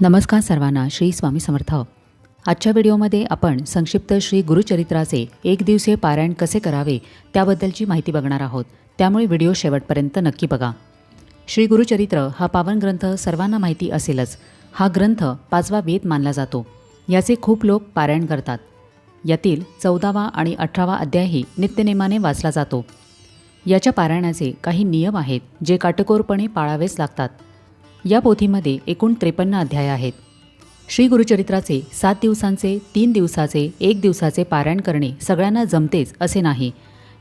नमस्कार सर्वांना श्री स्वामी समर्थ. आजच्या व्हिडिओमध्ये आपण संक्षिप्त श्री गुरुचरित्राचे एक दिवसीय पारायण कसे करावे त्याबद्दलची माहिती बघणार आहोत. त्यामुळे व्हिडिओ शेवटपर्यंत नक्की बघा. श्री गुरुचरित्र हा पावन ग्रंथ सर्वांना माहिती असेलच. हा ग्रंथ पाचवा वेद मानला जातो. याचे खूप लोक पारायण करतात. यातील चौदावा आणि अठरावा अध्यायही नित्यनेमाने वाचला जातो. याच्या पारायणाचे काही नियम आहेत जे काटेकोरपणे पाळावेच लागतात. या पोथीमध्ये एकूण त्रेपन्न अध्याय आहेत. श्री गुरुचरित्राचे सात दिवसांचे तीन दिवसाचे एक दिवसाचे पारायण करणे सगळ्यांना जमतेच असे नाही.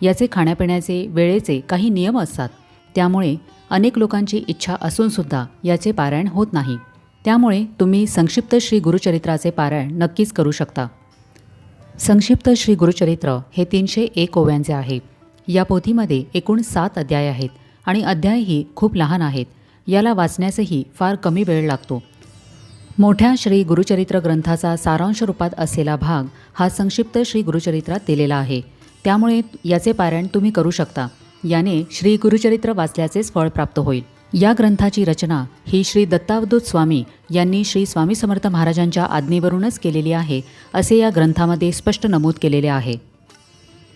याचे खाण्यापिण्याचे वेळेचे काही नियम असतात. त्यामुळे अनेक लोकांची इच्छा असूनसुद्धा याचे पारायण होत नाही. त्यामुळे तुम्ही संक्षिप्त श्री गुरुचरित्राचे पारायण नक्कीच करू शकता. संक्षिप्त श्री गुरुचरित्र हे तीनशे एक ओव्यांचे आहे. या पोथीमध्ये एकूण सात अध्याय आहेत आणि अध्यायही खूप लहान आहेत. याला वाचण्यासही फार कमी वेळ लागतो. मोठ्या श्री गुरुचरित्र ग्रंथाचा सारांश रूपात असलेला भाग हा संक्षिप्त श्री गुरुचरित्रात दिलेला आहे. त्यामुळे याचे पारायण तुम्ही करू शकता. याने श्री गुरुचरित्र वाचल्याचेच फळ प्राप्त होईल. या ग्रंथाची रचना ही श्री दत्तावधूत स्वामी यांनी श्री स्वामी समर्थ महाराजांच्या आज्ञेवरूनच केलेली आहे असे या ग्रंथामध्ये स्पष्ट नमूद केलेले आहे.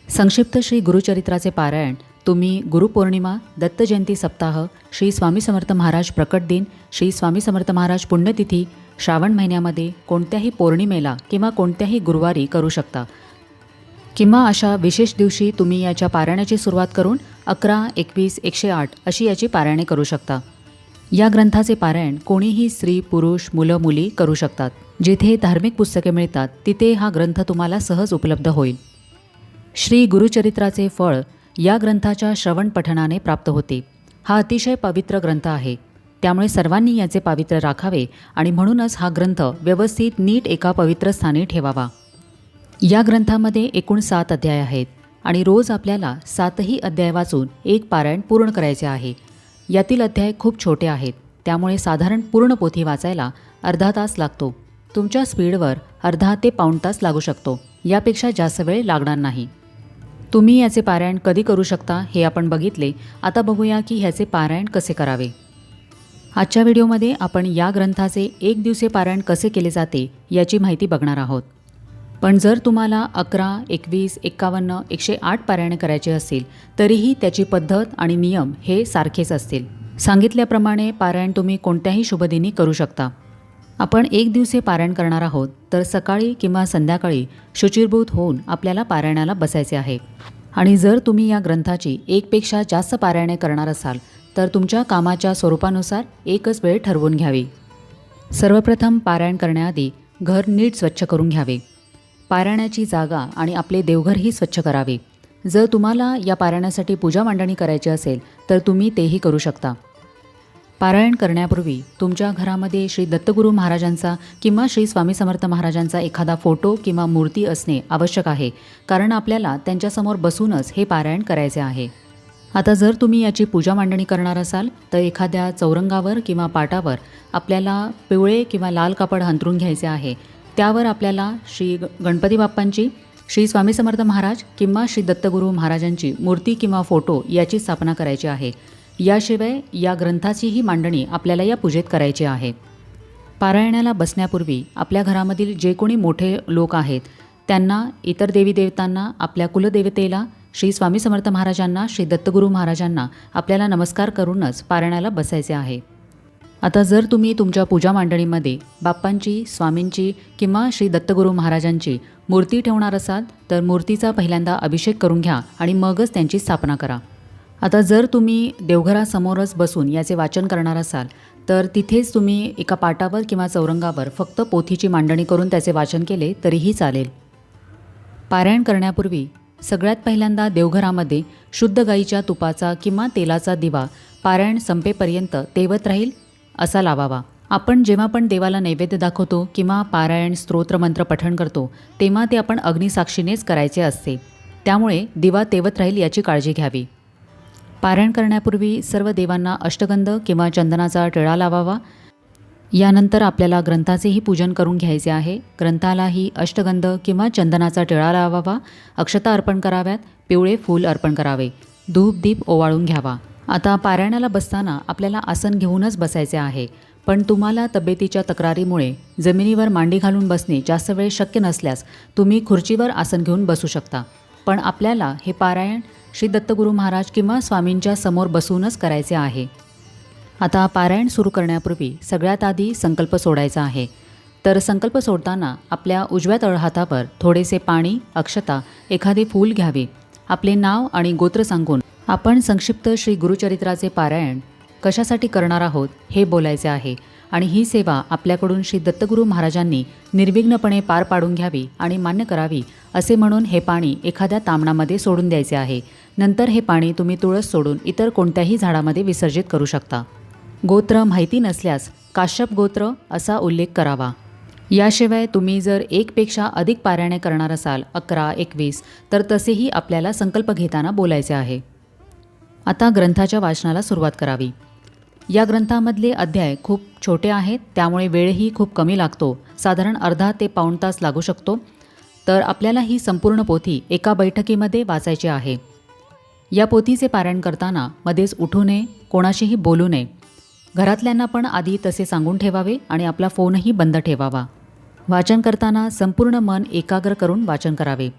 संक्षिप्त श्री गुरुचरित्राचे पारायण तुम्ही गुरुपौर्णिमा दत्त जयंती सप्ताह श्री स्वामी समर्थ महाराज प्रकट दिन श्री स्वामी समर्थ महाराज पुण्यतिथी श्रावण महिन्यामध्ये कोणत्याही पौर्णिमेला किंवा कोणत्याही गुरुवारी करू शकता. किंवा अशा विशेष दिवशी तुम्ही याच्या पारायणाची सुरुवात करून अकरा एकवीस एकशे आठ अशी याची पारायणे करू शकता. या ग्रंथाचे पारायण कोणीही स्त्री पुरुष मुलं मुली करू शकतात. जिथे धार्मिक पुस्तके मिळतात तिथे हा ग्रंथ तुम्हाला सहज उपलब्ध होईल. श्री गुरुचरित्राचे फळ या ग्रंथाच्या श्रवण पठणाने प्राप्त होते. हा अतिशय पवित्र ग्रंथ आहे. त्यामुळे सर्वांनी याचे पावित्र्य राखावे आणि म्हणूनच हा ग्रंथ व्यवस्थित नीट एका पवित्र स्थानी ठेवावा. या ग्रंथामध्ये एकूण सात अध्याय आहेत आणि रोज आपल्याला सातही अध्याय वाचून एक पारायण पूर्ण करायचे आहे. यातील अध्याय खूप छोटे आहेत. त्यामुळे साधारण पूर्ण पोथी वाचायला अर्धा तास लागतो. तुमच्या स्पीडवर अर्धा ते पाऊण तास लागू शकतो. यापेक्षा जास्त वेळ लागणार नाही. तुम्ही याचे पारायण कधी करू शकता हे आपण बघितले. आता बघूया की ह्याचे पारायण कसे करावे. आजच्या व्हिडिओमध्ये आपण या ग्रंथाचे एक दिवसीय पारायण कसे केले जाते याची माहिती बघणार आहोत. पण जर तुम्हाला अकरा एकवीस एक्कावन्न एकशे आठ पारायणे करायचे असतील तरीही त्याची पद्धत आणि नियम हे सारखेच असतील. सांगितल्याप्रमाणे पारायण तुम्ही कोणत्याही शुभदिनी करू शकता. आपण एक दिवसीय पारायण करणार आहोत तर सकाळी किंवा संध्याकाळी शुचिरभूत होऊन आपल्याला पारायणाला बसायचे आहे. आणि जर तुम्ही या ग्रंथाची एकपेक्षा जास्त पारायणे करणार असाल तर तुमच्या कामाच्या स्वरूपानुसार एकच वेळ ठरवून घ्यावी. सर्वप्रथम पारायण करण्याआधी घर नीट स्वच्छ करून घ्यावे. पारायणाची जागा आणि आपले देवघरही स्वच्छ करावे. जर तुम्हाला या पारायणासाठी पूजा मांडणी करायची असेल तर तुम्ही तेही करू शकता. पारायण करण्यापूर्वी तुमच्या घरामध्ये श्री दत्तगुरू महाराजांचा किंवा श्री स्वामी समर्थ महाराजांचा एखादा फोटो किंवा मूर्ती असणे आवश्यक आहे कारण आपल्याला त्यांच्यासमोर बसूनच हे पारायण करायचे आहे. आता जर तुम्ही याची पूजा मांडणी करणार असाल तर एखाद्या चौरंगावर किंवा पाटावर आपल्याला पिवळे किंवा लाल कापड हंतरून घ्यायचे आहे. त्यावर आपल्याला श्री ग- गणपती बाप्पांची श्री स्वामी समर्थ महाराज किंवा श्री दत्तगुरू महाराजांची मूर्ती किंवा फोटो याची स्थापना करायची आहे. याशिवाय या ग्रंथाचीही मांडणी आपल्याला या पूजेत करायची आहे. पारायणाला बसण्यापूर्वी आपल्या घरामधील जे कोणी मोठे लोक आहेत त्यांना इतर देवी देवतांना आपल्या कुलदेवतेला श्री स्वामी समर्थ महाराजांना श्री दत्तगुरू महाराजांना आपल्याला नमस्कार करूनच पारायणाला बसायचे आहे. आता जर तुम्ही तुमच्या पूजा मांडणीमध्ये बाप्पांची स्वामींची किंवा श्री दत्तगुरू महाराजांची मूर्ती ठेवणार असाल तर मूर्तीचा पहिल्यांदा अभिषेक करून घ्या आणि मगच त्यांची स्थापना करा. आता जर तुम्ही देवघरासमोरच बसून याचे वाचन करणार असाल तर तिथेच तुम्ही एका पाटावर किंवा चौरंगावर फक्त पोथीची मांडणी करून त्याचे वाचन केले तरीही चालेल. पारायण करण्यापूर्वी सगळ्यात पहिल्यांदा देवघरामध्ये शुद्ध गाईच्या तुपाचा किंवा तेलाचा दिवा पारायण संपेपर्यंत तेवत राहील असा लावावा. आपण जेव्हा पण देवाला नैवेद्य दाखवतो किंवा पारायण स्तोत्रमंत्र पठण करतो तेव्हा ते आपण अग्निसाक्षीनेच करायचे असते. त्यामुळे दिवा तेवत राहील याची काळजी घ्यावी. पारायण करण्यापूर्वी सर्व देवांना अष्टगंध किंवा चंदनाचा टिळा लावावा. यानंतर आपल्याला ग्रंथाचेही पूजन करून घ्यायचे आहे. ग्रंथालाही अष्टगंध किंवा चंदनाचा टिळा लावावा. अक्षता अर्पण कराव्यात. पिवळे फूल अर्पण करावे. धूप दीप ओवाळून घ्यावा. आता पारायणाला बसताना आपल्याला आसन घेऊनच बसायचे आहे. पण तुम्हाला तब्येतीच्या तक्रारीमुळे जमिनीवर मांडी घालून बसणे जास्त वेळ शक्य नसल्यास तुम्ही खुर्चीवर आसन घेऊन बसू शकता. पण आपल्याला हे पारायण श्री दत्तगुरू महाराज किंवा स्वामींच्या समोर बसूनच करायचे आहे. आता पारायण सुरू करण्यापूर्वी सगळ्यात आधी संकल्प सोडायचा आहे. तर संकल्प सोडताना आपल्या उजव्या तळहातावर थोडेसे पाणी अक्षता एखादे फूल घ्यावे. आपले नाव आणि गोत्र सांगून आपण संक्षिप्त श्री गुरुचरित्राचे पारायण कशासाठी करणार आहोत हे बोलायचे आहे आणि ही सेवा आपल्याकडून श्री दत्तगुरू महाराजांनी निर्विघ्नपणे पार पाडून घ्यावी आणि मान्य करावी असे म्हणून हे पाणी एखाद्या तामणामध्ये सोडून द्यायचे आहे. नंतर हे पाणी तुम्ही तुळस सोडून इतर कोणत्याही झाडामध्ये विसर्जित करू शकता. गोत्र माहिती नसल्यास काश्यप गोत्र असा उल्लेख करावा. याशिवाय तुम्ही जर एकपेक्षा अधिक पारायणे करणार असाल अकरा एकवीस तर तसेही आपल्याला संकल्प घेताना बोलायचे आहे. आता ग्रंथाच्या वाचनाला सुरुवात करावी. या ग्रंथामधले अध्याय खूप छोटे आहेत त्यामुळे वेळही खूप कमी लागतो. साधारण अर्धा ते पाऊण तास लागू शकतो. तर आपल्याला ही संपूर्ण पोथी एका बैठकीमध्ये वाचायची आहे. या पोथीचे पारायण करताना मध्येच उठू नये कोणाशीही बोलू नये. घरातल्यांना पण आधी तसे सांगून ठेवावे आणि आपला फोनही बंद ठेवावा. वाचन करताना संपूर्ण मन एकाग्र करून वाचन करावे.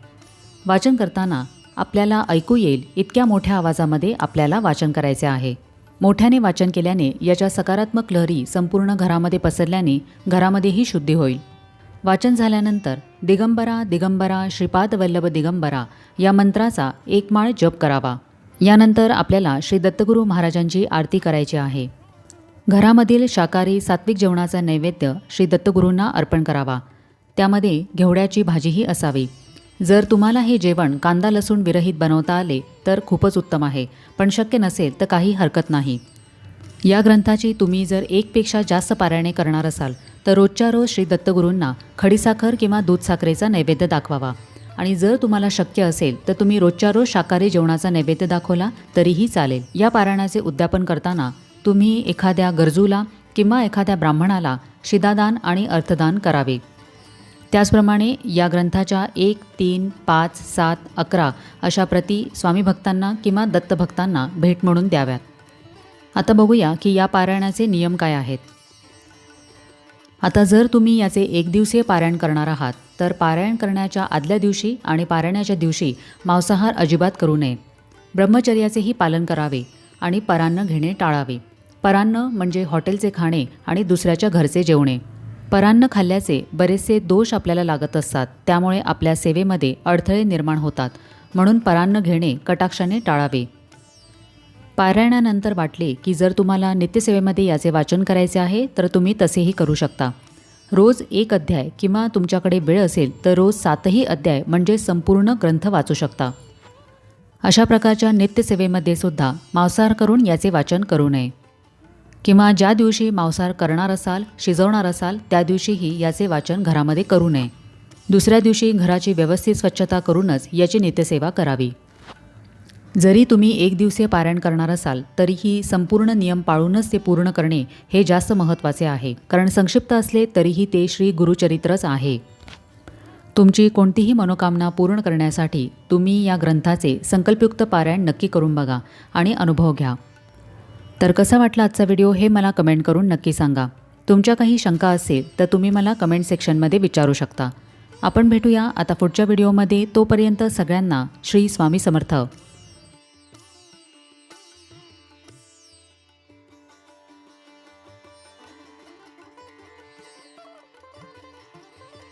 वाचन करताना आपल्याला ऐकू येईल इतक्या मोठ्या आवाजामध्ये आपल्याला वाचन करायचे आहे. मोठ्याने वाचन केल्याने याच्या सकारात्मक लहरी संपूर्ण घरामध्ये पसरल्याने घरामध्येही शुद्धी होईल. वाचन झाल्यानंतर दिगंबरा दिगंबरा श्रीपाद वल्लभ दिगंबरा या मंत्राचा एक माळ जप करावा. यानंतर आपल्याला श्री दत्तगुरू महाराजांची आरती करायची आहे. घरामधील शाकाहारी सात्विक जेवणाचा नैवेद्य श्री दत्तगुरूंना अर्पण करावा. त्यामध्ये घेवड्याची भाजीही असावी. जर तुम्हाला हे जेवण कांदा लसूण विरहित बनवता आले तर खूपच उत्तम आहे पण शक्य नसेल तर काही हरकत नाही. या ग्रंथाची तुम्ही जर एकपेक्षा जास्त पारायणे करणार असाल तर रोजच्या रोज श्री दत्तगुरूंना खडीसाखर किंवा दूधसाखरेचा नैवेद्य दाखवावा. आणि जर तुम्हाला शक्य असेल तर तुम्ही रोजच्या रोज शाकाहारी जेवणाचा नैवेद्य दाखवला तरीही चालेल. या पारायणाचे उद्यापन करताना तुम्ही एखाद्या गरजूला किंवा एखाद्या ब्राह्मणाला शिदादान आणि अर्थदान करावे. त्याचप्रमाणे या ग्रंथाच्या एक तीन पाच सात अकरा अशा प्रती स्वामी भक्तांना किंवा दत्तभक्तांना भेट म्हणून द्याव्यात. आता बघूया की या पारायणाचे नियम काय आहेत. आता जर तुम्ही याचे एक दिवसीय पारायण करणार आहात तर पारायण करण्याच्या आदल्या दिवशी आणि पारायणाच्या दिवशी मांसाहार अजिबात करू नये. ब्रह्मचर्याचेही पालन करावे आणि परान्न घेणे टाळावे. परान्न म्हणजे हॉटेलचे खाणे आणि दुसऱ्याच्या घरचे जेवणे. परान्न खाल्ल्याचे बरेचसे दोष आपल्याला लागत असतात त्यामुळे आपल्या सेवेमध्ये अडथळे निर्माण होतात म्हणून परान्न घेणे कटाक्षाने टाळावे. पारायणानंतर वाटले की जर तुम्हाला नित्यसेवेमध्ये याचे वाचन करायचे आहे तर तुम्ही तसेही करू शकता. रोज एक अध्याय किंवा तुमच्याकडे वेळ असेल तर रोज सातही अध्याय म्हणजे संपूर्ण ग्रंथ वाचू शकता. अशा प्रकारच्या नित्यसेवेमध्ये सुद्धा मांसाहार करून याचे वाचन करू नये. किंवा ज्या दिवशी मांसाहार करणार असाल शिजवणार असाल त्या दिवशीही याचे वाचन घरामध्ये करू नये. दुसऱ्या दिवशी घराची व्यवस्थित स्वच्छता करूनच याची नित्यसेवा करावी. जरी तुम्ही एक दिवसीय पारायण करणार असाल तरीही संपूर्ण नियम पाळूनच ते पूर्ण करणे हे जास्त महत्त्वाचे आहे. कारण संक्षिप्त असले तरीही ते श्री गुरुचरित्रच आहे. तुमची कोणतीही मनोकामना पूर्ण करण्यासाठी तुम्ही या ग्रंथाचे संकल्पयुक्त पारायण नक्की करून बघा आणि अनुभव घ्या. तर कसा वाटला आजचा व्हिडिओ हे मला कमेंट करून नक्की सांगा. तुमच्या काही शंका असेल तर तुम्ही मला कमेंट सेक्शनमध्ये विचारू शकता. आपण भेटूया आता पुढच्या व्हिडिओमध्ये. तोपर्यंत सगळ्यांना श्री स्वामी समर्थ.